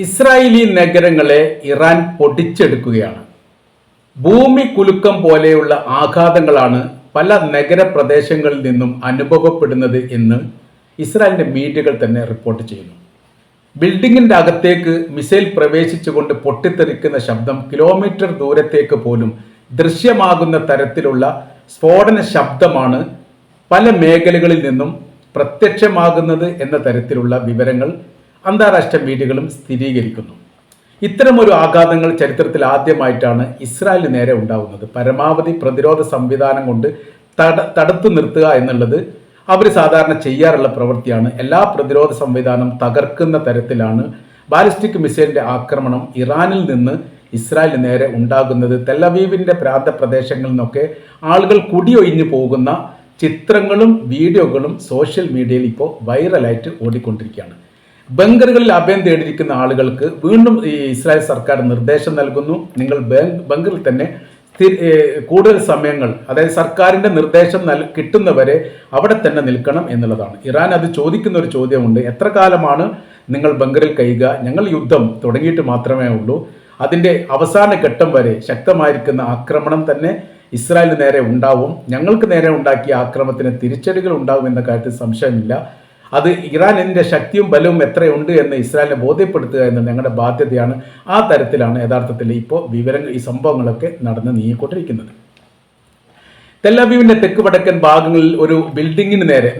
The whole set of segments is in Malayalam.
ഇസ്രായേലി നഗരങ്ങളെ ഇറാൻ പൊടിച്ചെടുക്കുകയാണ് ഭൂമി കുലുക്കം പോലെയുള്ള ആഘാതങ്ങളാണ് പല നഗരപ്രദേശങ്ങളിൽ നിന്നും അനുഭവപ്പെടുന്നത് എന്ന് ഇസ്രായേലിന്റെ മീഡിയകൾ തന്നെ റിപ്പോർട്ട് ചെയ്യുന്നു. ബിൽഡിങ്ങിന്റെ അകത്തേക്ക് മിസൈൽ പ്രവേശിച്ചുകൊണ്ട് പൊട്ടിത്തെറിക്കുന്ന ശബ്ദം കിലോമീറ്റർ ദൂരത്തേക്ക് പോലും ദൃശ്യമാകുന്ന തരത്തിലുള്ള സ്ഫോടന ശബ്ദമാണ് പല മേഖലകളിൽ നിന്നും പ്രത്യക്ഷമാകുന്നത് എന്ന തരത്തിലുള്ള വിവരങ്ങൾ അന്താരാഷ്ട്ര മീഡിയകളും സ്ഥിരീകരിക്കുന്നു. ഇത്തരമൊരു ആഘാതങ്ങൾ ചരിത്രത്തിൽ ആദ്യമായിട്ടാണ് ഇസ്രായേലിന് നേരെ ഉണ്ടാകുന്നത് പരമാവധി പ്രതിരോധ സംവിധാനം കൊണ്ട് തട തടുത്തു നിർത്തുക എന്നുള്ളത് അവർ സാധാരണ ചെയ്യാറുള്ള പ്രവൃത്തിയാണ്. എല്ലാ പ്രതിരോധ സംവിധാനം തകർക്കുന്ന തരത്തിലാണ് ബാലിസ്റ്റിക് മിസൈലിന്റെ ആക്രമണം ഇറാനിൽ നിന്ന് ഇസ്രായേലിന് നേരെ ഉണ്ടാകുന്നത്. തെല്ലവീവിന്റെ പ്രാന്ത പ്രദേശങ്ങളിൽ നിന്നൊക്കെ ആളുകൾ കുടിയൊഴിഞ്ഞു പോകുന്ന ചിത്രങ്ങളും വീഡിയോകളും സോഷ്യൽ മീഡിയയിൽ ഇപ്പോൾ വൈറലായിട്ട് ഓടിക്കൊണ്ടിരിക്കുകയാണ്. ബങ്കറുകളിൽ അഭയം തേടിയിരിക്കുന്ന ആളുകൾക്ക് വീണ്ടും ഈ ഇസ്രായേൽ സർക്കാർ നിർദ്ദേശം നൽകുന്നു. നിങ്ങൾ ബങ്ക് ബങ്കറിൽ തന്നെ കൂടുതൽ സമയങ്ങൾ അതായത് സർക്കാരിന്റെ നിർദ്ദേശം നൽ കിട്ടുന്നവരെ അവിടെ തന്നെ നിൽക്കണം എന്നുള്ളതാണ്. ഇറാൻ അത് ചോദിക്കുന്ന ഒരു ചോദ്യമുണ്ട്. എത്ര കാലമാണ് നിങ്ങൾ ബങ്കറിൽ കഴിയുക? ഞങ്ങൾ യുദ്ധം തുടങ്ങിയിട്ട് മാത്രമേ ഉള്ളൂ. അതിന്റെ അവസാന ഘട്ടം വരെ ശക്തമായിരിക്കുന്ന ആക്രമണം തന്നെ ഇസ്രായേലിന് നേരെ ഉണ്ടാവും. ഞങ്ങൾക്ക് നേരെ ഉണ്ടാക്കിയ ആക്രമണത്തിന് തിരിച്ചടികൾ ഉണ്ടാവും എന്ന കാര്യത്തിൽ സംശയമില്ല. അത് ഇറാനിന്റെ ശക്തിയും ബലവും എത്രയുണ്ട് എന്ന് ഇസ്രായേലിനെ ബോധ്യപ്പെടുത്തുക എന്ന ഞങ്ങളുടെ ബാധ്യതയാണ്. ആ തരത്തിലാണ് യഥാർത്ഥത്തിൽ ഇപ്പോൾ വിവരങ്ങൾ ഈ സംഭവങ്ങളൊക്കെ നടന്ന് നീങ്ങിക്കൊണ്ടിരിക്കുന്നത്. തെല്ലാബീവിന്റെ തെക്ക് വടക്കൻ ഭാഗങ്ങളിൽ ഒരു ബിൽഡിങ്ങിന് നേരെ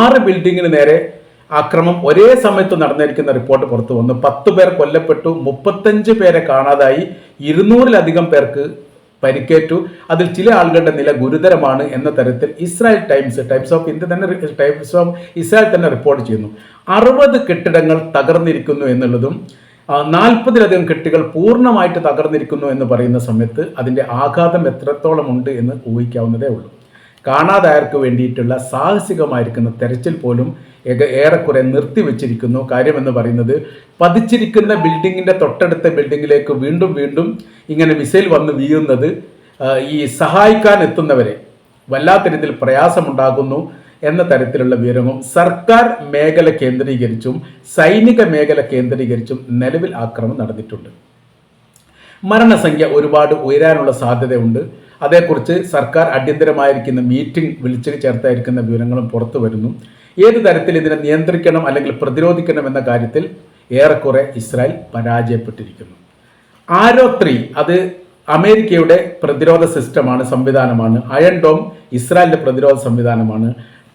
ആറ് ബിൽഡിങ്ങിന് നേരെ ആക്രമം ഒരേ സമയത്ത് നടന്നിരിക്കുന്ന റിപ്പോർട്ട് പുറത്തു വന്നു. പത്ത് പേർ കൊല്ലപ്പെട്ടു മുപ്പത്തഞ്ച് പേരെ കാണാതായി. ഇരുന്നൂറിലധികം പേർക്ക് പരിക്കേറ്റു. അതിൽ ചില ആളുകളുടെ നില ഗുരുതരമാണ് എന്ന തരത്തിൽ Israel Times Times of India തന്നെ ടൈംസ് ഓഫ് ഇസ്രായേൽ തന്നെ റിപ്പോർട്ട് ചെയ്യുന്നു. അറുപത് കെട്ടിടങ്ങൾ തകർന്നിരിക്കുന്നു എന്നുള്ളതും നാൽപ്പതിലധികം കെട്ടുകൾ പൂർണമായിട്ട് തകർന്നിരിക്കുന്നു എന്ന് പറയുന്ന സമയത്ത് അതിന്റെ ആഘാതം എത്രത്തോളം ഉണ്ട് എന്ന് ഊഹിക്കാവുന്നതേ ഉള്ളൂ. കാണാതായവർക്ക് വേണ്ടിയിട്ടുള്ള സാഹസികമായിരിക്കുന്ന തെരച്ചിൽ പോലും ഏറെക്കുറെ നിർത്തിവെച്ചിരിക്കുന്നു. കാര്യമെന്ന് പറയുന്നത് പതിച്ചിരിക്കുന്ന ബിൽഡിങ്ങിന്റെ തൊട്ടടുത്ത ബിൽഡിങ്ങിലേക്ക് വീണ്ടും വീണ്ടും ഇങ്ങനെ മിസൈൽ വന്ന് വീഴുന്നത് ഈ സഹായിക്കാൻ എത്തുന്നവരെ വല്ലാത്ത രീതിയിൽ പ്രയാസമുണ്ടാകുന്നു എന്ന തരത്തിലുള്ള വിവരവും സർക്കാർ മേഖല കേന്ദ്രീകരിച്ചും സൈനിക മേഖല കേന്ദ്രീകരിച്ചും നിലവിൽ ആക്രമണം നടന്നിട്ടുണ്ട്. മരണസംഖ്യ ഒരുപാട് ഉയരാനുള്ള സാധ്യതയുണ്ട്. അതേക്കുറിച്ച് സർക്കാർ അടിയന്തരമായിരിക്കുന്ന മീറ്റിംഗ് വിളിച്ചു ചേർത്തായിരിക്കുന്ന വിവരങ്ങളും പുറത്തു വരുന്നു. ഏത് തരത്തിൽ ഇതിനെ നിയന്ത്രിക്കണം അല്ലെങ്കിൽ പ്രതിരോധിക്കണം എന്ന കാര്യത്തിൽ ഏറെക്കുറെ ഇസ്രായേൽ പരാജയപ്പെട്ടിരിക്കുന്നു. ആരോ ത്രീ അത് അമേരിക്കയുടെ പ്രതിരോധ സിസ്റ്റമാണ് സംവിധാനമാണ്. അയൺ ഡോം ഇസ്രായേലിന്റെ പ്രതിരോധ സംവിധാനമാണ്.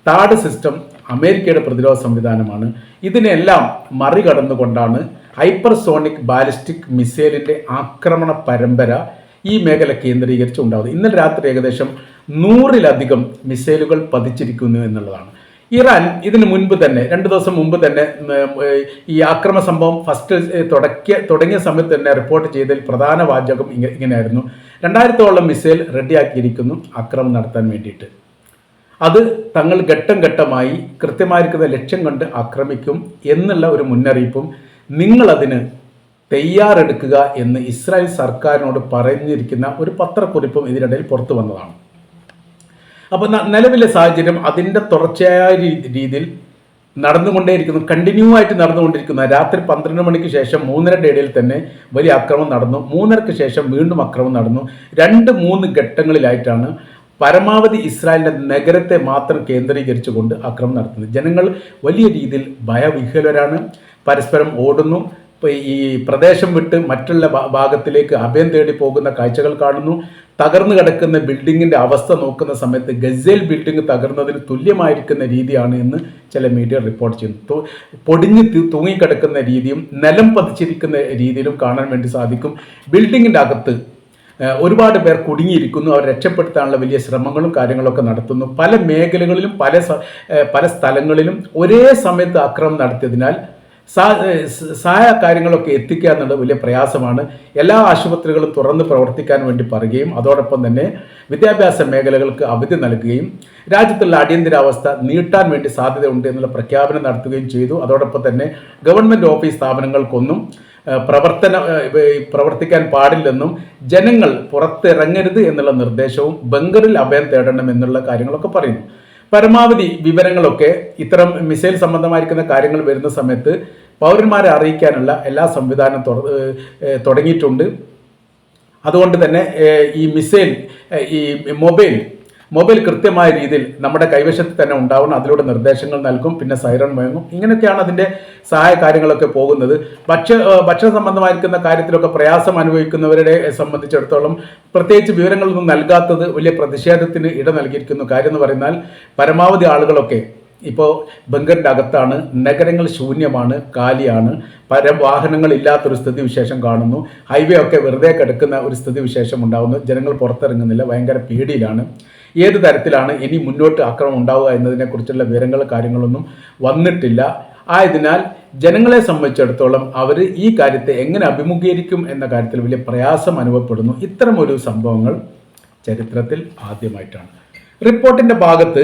ടാഡ് സിസ്റ്റം അമേരിക്കയുടെ പ്രതിരോധ സംവിധാനമാണ്. ഇതിനെല്ലാം മറികടന്നുകൊണ്ടാണ് ഹൈപ്പർസോണിക് ബാലിസ്റ്റിക് മിസൈലിന്റെ ആക്രമണ പരമ്പര ഈ മേഖല കേന്ദ്രീകരിച്ച് ഉണ്ടാകുന്നത് ഇന്നലെ രാത്രി ഏകദേശം നൂറിലധികം മിസൈലുകൾ പതിച്ചിരിക്കുന്നു എന്നുള്ളതാണ്. ഇറാൻ ഇതിന് മുൻപ് തന്നെ രണ്ട് ദിവസം മുമ്പ് തന്നെ ഈ ആക്രമ സംഭവം ഫസ്റ്റ് തുടക്കിയ തുടങ്ങിയ സമയത്ത് തന്നെ റിപ്പോർട്ട് ചെയ്തതിൽ പ്രധാന വാചകം ഇങ്ങ- ഇങ്ങനെയായിരുന്നു. രണ്ടായിരത്തോളം മിസൈൽ റെഡിയാക്കിയിരിക്കുന്നു ആക്രമം നടത്താൻ വേണ്ടിയിട്ട്. അത് തങ്ങൾ ഘട്ടം ഘട്ടമായി കൃത്യമായിരിക്കുന്ന ലക്ഷ്യം കണ്ട് ആക്രമിക്കും എന്നുള്ള ഒരു മുന്നറിയിപ്പും നിങ്ങളതിന് തയ്യാറെടുക്കുക എന്ന് ഇസ്രായേൽ സർക്കാരിനോട് പറഞ്ഞിരിക്കുന്ന ഒരു പത്രക്കുറിപ്പും ഇതിനിടയിൽ പുറത്തു വന്നതാണ്. അപ്പോൾ നിലവിലെ സാഹചര്യം അതിന്റെ തുടർച്ചയായ രീതിയിൽ നടന്നുകൊണ്ടേയിരിക്കുന്നു. കണ്ടിന്യൂ ആയിട്ട് നടന്നുകൊണ്ടിരിക്കുന്ന. രാത്രി പന്ത്രണ്ട് മണിക്ക് ശേഷം മൂന്നരയുടെ ഇടയിൽ തന്നെ വലിയ അക്രമം നടന്നു. മൂന്നരക്ക് ശേഷം വീണ്ടും അക്രമം നടന്നു. രണ്ട് മൂന്ന് ഘട്ടങ്ങളിലായിട്ടാണ് പരമാവധി ഇസ്രായേലിന്റെ നഗരത്തെ മാത്രം കേന്ദ്രീകരിച്ചുകൊണ്ട് അക്രമം നടത്തുന്നത്. ജനങ്ങൾ വലിയ രീതിയിൽ ഭയവിഹ്വലരാണ്. പരസ്പരം ഓടുന്നു. ഈ പ്രദേശം വിട്ട് മറ്റുള്ള ഭാഗത്തിലേക്ക് അഭയം തേടി പോകുന്ന കാഴ്ചകൾ കാണുന്നു. തകർന്നു കിടക്കുന്ന ബിൽഡിങ്ങിന്റെ അവസ്ഥ നോക്കുന്ന സമയത്ത് ഗസേൽ ബിൽഡിംഗ് തകർന്നതിന് തുല്യമായിരിക്കുന്ന രീതിയാണ് എന്ന് ചില മീഡിയ റിപ്പോർട്ട് ചെയ്യുന്നു. പൊടിഞ്ഞ് തൂങ്ങിക്കിടക്കുന്ന രീതിയും നിലം പതിച്ചിരിക്കുന്ന രീതിയിലും കാണാൻ വേണ്ടി സാധിക്കും. ബിൽഡിങ്ങിന്റെ അകത്ത് ഒരുപാട് പേർ കുടുങ്ങിയിരിക്കുന്നു. അവർ രക്ഷപ്പെടുത്താനുള്ള വലിയ ശ്രമങ്ങളും കാര്യങ്ങളൊക്കെ നടത്തുന്നു. പല മേഖലകളിലും പല പല സ്ഥലങ്ങളിലും ഒരേ സമയത്ത് അക്രമം നടത്തിയതിനാൽ സഹായ കാര്യങ്ങളൊക്കെ എത്തിക്കുക എന്നുള്ളത് വലിയ പ്രയാസമാണ്. എല്ലാ ആശുപത്രികളും തുറന്ന് പ്രവർത്തിക്കാൻ വേണ്ടി പറയുകയും അതോടൊപ്പം തന്നെ വിദ്യാഭ്യാസ മേഖലകൾക്ക് അവധി നൽകുകയും രാജ്യത്തുള്ള അടിയന്തരാവസ്ഥ നീട്ടാൻ വേണ്ടി സാധ്യതയുണ്ട് എന്നുള്ള പ്രഖ്യാപനം നടത്തുകയും ചെയ്തു. അതോടൊപ്പം തന്നെ ഗവൺമെന്റ് ഓഫീസ് സ്ഥാപനങ്ങൾക്കൊന്നും പ്രവർത്തന പ്രവർത്തിക്കാൻ പാടില്ലെന്നും ജനങ്ങൾ പുറത്തിറങ്ങരുത് എന്നുള്ള നിർദ്ദേശവും ബംഗറിൽ അഭയം തേടണം എന്നുള്ള കാര്യങ്ങളൊക്കെ പറയുന്നു. പരമാവധി വിവരങ്ങളൊക്കെ ഇത്തരം മിസൈൽ സംബന്ധമായിരിക്കുന്ന കാര്യങ്ങൾ വരുന്ന സമയത്ത് പൗരന്മാരെ അറിയിക്കാനുള്ള എല്ലാ സംവിധാനം തുടങ്ങിയിട്ടുണ്ട്. അതുകൊണ്ട് തന്നെ ഈ മിസൈൽ ഈ മൊബൈൽ മൊബൈൽ കൃത്യമായ രീതിയിൽ നമ്മുടെ കൈവശത്ത് തന്നെ ഉണ്ടാവണം അതിലൂടെ നിർദ്ദേശങ്ങൾ നൽകും പിന്നെ സൈറൺ മുഴങ്ങും ഇങ്ങനെയൊക്കെയാണ് അതിന്റെ സഹായ കാര്യങ്ങളൊക്കെ പോകുന്നത്. ഭക്ഷ്യ ഭക്ഷണ സംബന്ധമായിരിക്കുന്ന കാര്യത്തിലൊക്കെ പ്രയാസം അനുഭവിക്കുന്നവരെ സംബന്ധിച്ചിടത്തോളം പ്രത്യേകിച്ച് വിവരങ്ങളൊന്നും നൽകാത്തത് വലിയ പ്രതിഷേധത്തിന് ഇട നൽകിയിരിക്കുന്നു. കാര്യം എന്ന് പറഞ്ഞാൽ പരമാവധി ആളുകളൊക്കെ ഇപ്പോൾ ബംഗറിന്റെ അകത്താണ്. നഗരങ്ങൾ ശൂന്യമാണ് കാലിയാണ്. പല വാഹനങ്ങളില്ലാത്തൊരു സ്ഥിതി വിശേഷം കാണുന്നു. ഹൈവേ ഒക്കെ വെറുതെ കിടക്കുന്ന ഒരു സ്ഥിതി വിശേഷം ഉണ്ടാകുന്നു ജനങ്ങൾ പുറത്തിറങ്ങുന്നില്ല. ഭയങ്കര പേടിയിലാണ്. ഏത് തരത്തിലാണ് ഇനി മുന്നോട്ട് ആക്രമണം ഉണ്ടാവുക എന്നതിനെക്കുറിച്ചുള്ള വിവരങ്ങൾ കാര്യങ്ങളൊന്നും വന്നിട്ടില്ല. ആയതിനാൽ ജനങ്ങളെ സംബന്ധിച്ചിടത്തോളം അവർ ഈ കാര്യത്തെ എങ്ങനെ അഭിമുഖീകരിക്കും എന്ന കാര്യത്തിൽ വലിയ പ്രയാസം അനുഭവപ്പെടുന്നു. ഇത്തരമൊരു സംഭവങ്ങൾ ചരിത്രത്തിൽ ആദ്യമായിട്ടാണ്. റിപ്പോർട്ടിന്റെ ഭാഗത്ത്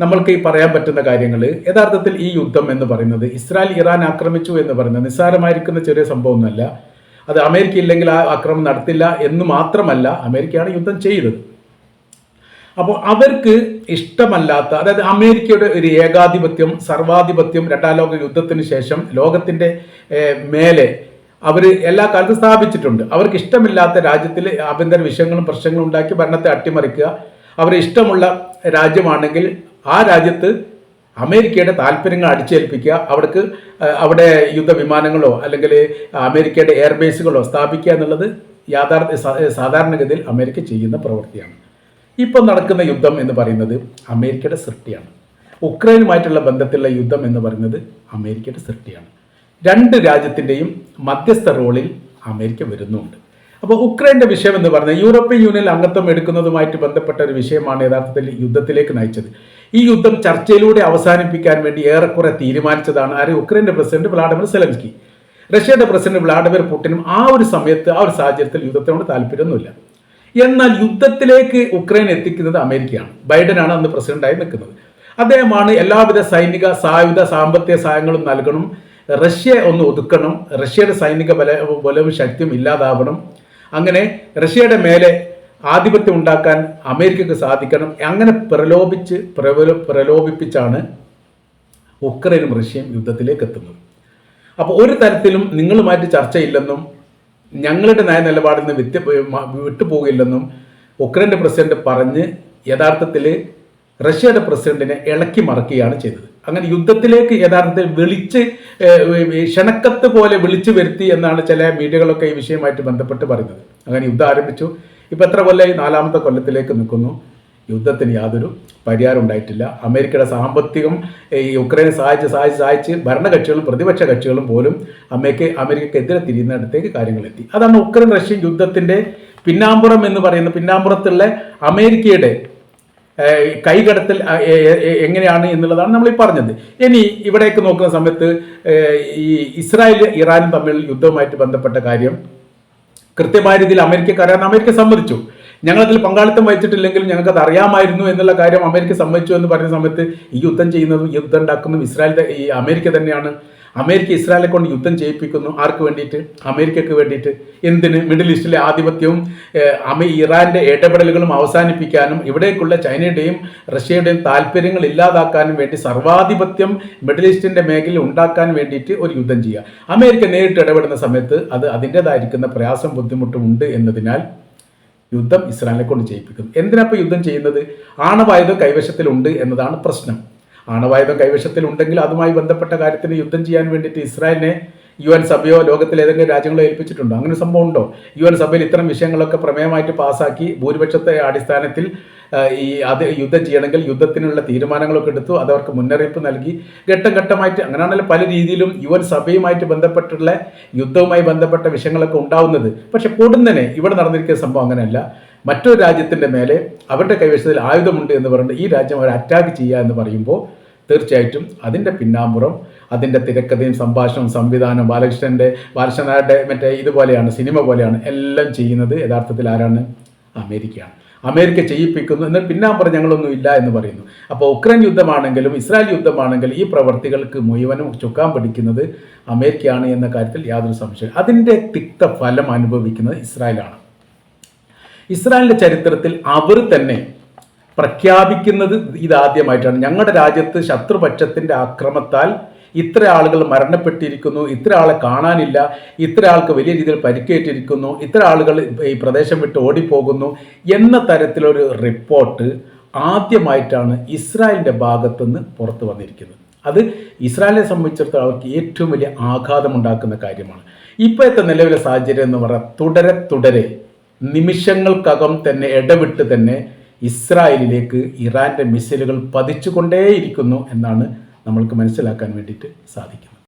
നമ്മൾക്ക് ഈ പറയാൻ പറ്റുന്ന കാര്യങ്ങൾ യഥാർത്ഥത്തിൽ ഈ യുദ്ധം എന്ന് പറയുന്നത് ഇസ്രായേൽ ഇറാൻ ആക്രമിച്ചു എന്ന് പറയുന്നത് നിസ്സാരമായിരിക്കുന്ന ചെറിയ സംഭവമൊന്നുമല്ല. അത് അമേരിക്ക ഇല്ലെങ്കിൽ ആ ആക്രമണം നടത്തില്ല എന്ന് മാത്രമല്ല അമേരിക്കയാണ് യുദ്ധം ചെയ്തത്. അപ്പോൾ അവർക്ക് ഇഷ്ടമല്ലാത്ത അതായത് അമേരിക്കയുടെ ഒരു ഏകാധിപത്യം സർവാധിപത്യം രണ്ടാം ലോക യുദ്ധത്തിന് ശേഷം ലോകത്തിന്റെ മേലെ അവർ എല്ലാ കാലത്തും സ്ഥാപിച്ചിട്ടുണ്ട്. അവർക്ക് ഇഷ്ടമില്ലാത്ത രാജ്യത്തിൽ ആഭ്യന്തര വിഷയങ്ങളും പ്രശ്നങ്ങളും ഉണ്ടാക്കി ഭരണത്തെ അട്ടിമറിക്കുക. അവർ ഇഷ്ടമുള്ള രാജ്യമാണെങ്കിൽ ആ രാജ്യത്ത് അമേരിക്കയുടെ താല്പര്യങ്ങൾ അടിച്ചേൽപ്പിക്കുക. അവർക്ക് അവിടെ യുദ്ധവിമാനങ്ങളോ അല്ലെങ്കിൽ അമേരിക്കയുടെ എയർബേസുകളോ സ്ഥാപിക്കുക എന്നുള്ളത് യാഥാർത്ഥ സാധാരണഗതിയിൽ അമേരിക്ക ചെയ്യുന്ന പ്രവൃത്തിയാണ്. ഇപ്പം നടക്കുന്ന യുദ്ധം എന്ന് പറയുന്നത് അമേരിക്കയുടെ സൃഷ്ടിയാണ്. ഉക്രൈനുമായിട്ടുള്ള ബന്ധത്തിലുള്ള യുദ്ധം എന്ന് പറയുന്നത് അമേരിക്കയുടെ സൃഷ്ടിയാണ്. രണ്ട് രാജ്യത്തിന്റെയും മധ്യസ്ഥ റോളിൽ അമേരിക്ക വരുന്നുണ്ട്. അപ്പോൾ ഉക്രൈന്റെ വിഷയം എന്ന് പറഞ്ഞാൽ യൂറോപ്യൻ യൂണിയൻ അംഗത്വം എടുക്കുന്നതുമായിട്ട് ബന്ധപ്പെട്ട ഒരു വിഷയമാണ് യഥാർത്ഥത്തിൽ യുദ്ധത്തിലേക്ക് നയിച്ചത്. ഈ യുദ്ധം ചർച്ചയിലൂടെ അവസാനിപ്പിക്കാൻ വേണ്ടി ഏറെക്കുറെ തീരുമാനിച്ചതാണ് ആര്? ഉക്രൈന്റെ പ്രസിഡന്റ് വ്ളാഡിമിർ സെലൻസ്കി. റഷ്യയുടെ പ്രസിഡന്റ് വ്ളാഡിമിർ പുടിനും ആ ഒരു സമയത്ത് ആ ഒരു സാഹചര്യത്തിൽ യുദ്ധത്തിനോട് താല്പര്യമൊന്നുമില്ല. എന്നാൽ യുദ്ധത്തിലേക്ക് ഉക്രൈൻ എത്തിക്കുന്നത് അമേരിക്കയാണ്. ബൈഡനാണ് അന്ന് പ്രസിഡന്റായി നിൽക്കുന്നത്. അദ്ദേഹമാണ് എല്ലാവിധ സൈനിക സായുധ സാമ്പത്തിക സഹായങ്ങളും നൽകണം. റഷ്യ ഒന്ന് ഒതുക്കണം. റഷ്യയുടെ സൈനിക ബല ബലവും ശക്തിയും ഇല്ലാതാവണം. അങ്ങനെ റഷ്യയുടെ മേലെ ആധിപത്യം ഉണ്ടാക്കാൻ അമേരിക്കക്ക് സാധിക്കണം. അങ്ങനെ പ്രലോഭിച്ച് പ്രബല പ്രലോഭിപ്പിച്ചാണ് ഉക്രൈനും റഷ്യയും യുദ്ധത്തിലേക്ക് എത്തുന്നത്. അപ്പോൾ ഒരു തരത്തിലും നിങ്ങളുമായിട്ട് ചർച്ചയില്ലെന്നും ഞങ്ങളുടെ നയ നിലപാടിൽ നിന്ന് വിത്യ വിട്ടുപോകില്ലെന്നും ഉക്രൈന്റെ പ്രസിഡന്റ് പറഞ്ഞ് യഥാർത്ഥത്തിൽ റഷ്യയുടെ പ്രസിഡന്റിനെ ഇളക്കി മറക്കുകയാണ് ചെയ്തത്. അങ്ങനെ യുദ്ധത്തിലേക്ക് യഥാർത്ഥത്തിൽ വിളിച്ച് ക്ഷണക്കത്ത് പോലെ വിളിച്ചു വരുത്തി എന്നാണ് ചില മീഡിയകളൊക്കെ ഈ വിഷയമായിട്ട് ബന്ധപ്പെട്ട് പറയുന്നത്. അങ്ങനെ യുദ്ധം ആരംഭിച്ചു. ഇപ്പം എത്ര കൊല്ലം നാലാമത്തെ കൊല്ലത്തിലേക്ക് നിൽക്കുന്നു. യുദ്ധത്തിന് യാതൊരു പരിഹാരം ഉണ്ടായിട്ടില്ല. അമേരിക്കയുടെ സാമ്പത്തികം ഈ യുക്രൈനെ സഹായിച്ച് സഹായിച്ച് സഹായിച്ച് ഭരണകക്ഷികളും പ്രതിപക്ഷ കക്ഷികളും പോലും അമേരിക്ക അമേരിക്കക്കെതിരെ തിരിയുന്നിടത്തേക്ക് കാര്യങ്ങളെത്തി. അതാണ് ഉക്രൈൻ റഷ്യൻ യുദ്ധത്തിന്റെ പിന്നാമ്പുറം എന്ന് പറയുന്ന പിന്നാമ്പുറത്തുള്ള അമേരിക്കയുടെ കൈകടത്തിൽ എങ്ങനെയാണ് എന്നുള്ളതാണ് നമ്മൾ ഈ പറഞ്ഞത്. ഇനി ഇവിടേക്ക് നോക്കുന്ന സമയത്ത് ഈ ഇസ്രായേൽ ഇറാനും തമ്മിൽ യുദ്ധവുമായിട്ട് ബന്ധപ്പെട്ട കാര്യം കൃത്യമായ രീതിയിൽ അമേരിക്കക്കാരാണ് അമേരിക്ക സമ്മതിച്ചു. ഞങ്ങളതിൽ പങ്കാളിത്തം വഹിച്ചിട്ടില്ലെങ്കിലും ഞങ്ങൾക്ക് അത് അറിയാമായിരുന്നു എന്നുള്ള കാര്യം അമേരിക്ക സമ്മതിച്ചു എന്ന് പറയുന്ന സമയത്ത് ഈ യുദ്ധം ചെയ്യുന്നതും യുദ്ധം ഉണ്ടാക്കുന്നതും ഇസ്രായേൽ ഈ അമേരിക്ക തന്നെയാണ്. അമേരിക്ക ഇസ്രായേലെ കൊണ്ട് യുദ്ധം ചെയ്യിപ്പിക്കുന്നു. ആർക്ക് വേണ്ടിയിട്ട്? അമേരിക്കക്ക് വേണ്ടിയിട്ട്. എന്തിന്? മിഡിൽ ഈസ്റ്റിലെ ആധിപത്യവും ഇറാന്റെ ഇടപെടലുകളും അവസാനിപ്പിക്കാനും ഇവിടേക്കുള്ള ചൈനയുടെയും റഷ്യയുടെയും താല്പര്യങ്ങൾ ഇല്ലാതാക്കാനും വേണ്ടി സർവാധിപത്യം മിഡിൽ ഈസ്റ്റിന്റെ മേഖലയിൽ ഉണ്ടാക്കാൻ വേണ്ടിയിട്ട് ഒരു യുദ്ധം ചെയ്യുക. അമേരിക്ക നേരിട്ട് ഇടപെടുന്ന സമയത്ത് അത് അതിന്റെതായിരിക്കുന്ന പ്രയാസം ബുദ്ധിമുട്ടും ഉണ്ട് എന്നതിനാൽ യുദ്ധം ഇസ്രായേലിനെ കൊണ്ട് ചെയ്യിപ്പിക്കുന്നു. എന്തിനാ ഇപ്പോൾ യുദ്ധം ചെയ്യുന്നത്? ആണവായുധം കൈവശത്തിലുണ്ട് എന്നതാണ് പ്രശ്നം. ആണവായുധം കൈവശത്തിലുണ്ടെങ്കിൽ അതുമായി ബന്ധപ്പെട്ട കാര്യത്തിന് യുദ്ധം ചെയ്യാൻ വേണ്ടിയിട്ട് ഇസ്രായേലിനെ യു എൻ സഭയോ ലോകത്തിലെ ഏതെങ്കിലും രാജ്യങ്ങളോ ഏൽപ്പിച്ചിട്ടുണ്ടോ? അങ്ങനെ സംഭവം ഉണ്ടോ? യു എൻ സഭയിൽ ഇത്തരം വിഷയങ്ങളൊക്കെ പ്രമേയമായിട്ട് പാസ്സാക്കി ഭൂരിപക്ഷത്തെ അടിസ്ഥാനത്തിൽ ഈ അത് യുദ്ധം ചെയ്യണമെങ്കിൽ യുദ്ധത്തിനുള്ള തീരുമാനങ്ങളൊക്കെ എടുത്തു അത് അവർക്ക് മുന്നറിയിപ്പ് നൽകി. ഘട്ടം ഘട്ടമായിട്ട് അങ്ങനെയാണല്ലോ പല രീതിയിലും യു എൻ സഭയുമായിട്ട് ബന്ധപ്പെട്ടുള്ള യുദ്ധവുമായി ബന്ധപ്പെട്ട വിഷയങ്ങളൊക്കെ ഉണ്ടാവുന്നത്. പക്ഷെ പൊടുന്നനെ ഇവിടെ നടന്നിരിക്കുന്ന സംഭവം അങ്ങനെയല്ല. മറ്റൊരു രാജ്യത്തിന്റെ മേലെ അവരുടെ കൈവശത്തിൽ ആയുധമുണ്ട് എന്ന് പറഞ്ഞിട്ട് ഈ രാജ്യം അവർ അറ്റാക്ക് ചെയ്യുക എന്ന് പറയുമ്പോൾ തീർച്ചയായിട്ടും അതിന്റെ പിന്നാമ്പുറം അതിന്റെ തിരക്കഥയും സംഭാഷണവും സംവിധാനവും ബാലകൃഷ്ണന്റെ ബാലകൃഷ്ണനാരുടെ മറ്റേ ഇതുപോലെയാണ് സിനിമ പോലെയാണ് എല്ലാം ചെയ്യുന്നത്. യഥാർത്ഥത്തിൽ ആരാണ്? അമേരിക്കയാണ്. അമേരിക്ക ചെയ്യിപ്പിക്കുന്നു എന്നാൽ പിന്നാമ്പറ ഞങ്ങളൊന്നും ഇല്ല എന്ന് പറയുന്നു. അപ്പോൾ ഉക്രൈൻ യുദ്ധമാണെങ്കിലും ഇസ്രായേൽ യുദ്ധമാണെങ്കിലും ഈ പ്രവർത്തികൾക്ക് മുഴുവനും ചുക്കാൻ പിടിക്കുന്നത് അമേരിക്കയാണ് എന്ന കാര്യത്തിൽ യാതൊരു സംശയം അതിന്റെ തിക്ത ഫലം അനുഭവിക്കുന്നത് ഇസ്രായേലാണ്. ഇസ്രായേലിന്റെ ചരിത്രത്തിൽ അവർ തന്നെ പ്രഖ്യാപിക്കുന്നത് ഇതാദ്യമായിട്ടാണ്. ഞങ്ങളുടെ രാജ്യത്ത് ശത്രുപക്ഷത്തിന്റെ ആക്രമത്താൽ ഇത്ര ആളുകൾ മരണപ്പെട്ടിരിക്കുന്നു ഇത്ര ആളെ കാണാനില്ല ഇത്ര ആൾക്ക് വലിയ രീതിയിൽ പരിക്കേറ്റിരിക്കുന്നു ഇത്ര ആളുകൾ ഈ പ്രദേശം വിട്ട് ഓടിപ്പോകുന്നു എന്ന തരത്തിലൊരു റിപ്പോർട്ട് ആദ്യമായിട്ടാണ് ഇസ്രായേലിന്റെ ഭാഗത്തുനിന്ന് പുറത്തു വന്നിരിക്കുന്നത്. അത് ഇസ്രായേലിനെ സംബന്ധിച്ചിടത്തോളം ഏറ്റവും വലിയ ആഘാതമുണ്ടാക്കുന്ന കാര്യമാണ്. ഇപ്പോഴത്തെ നിലവിലെ സാഹചര്യം എന്ന് പറഞ്ഞാൽ തുടരെ തുടരെ നിമിഷങ്ങൾക്കകം തന്നെ ഇടവിട്ട് തന്നെ ഇസ്രായേലിലേക്ക് ഇറാന്റെ മിസൈലുകൾ പതിച്ചുകൊണ്ടേയിരിക്കുന്നു എന്നാണ് നമ്മൾക്ക് മനസ്സിലാക്കാൻ വേണ്ടിയിട്ട് സാധിക്കുന്നത്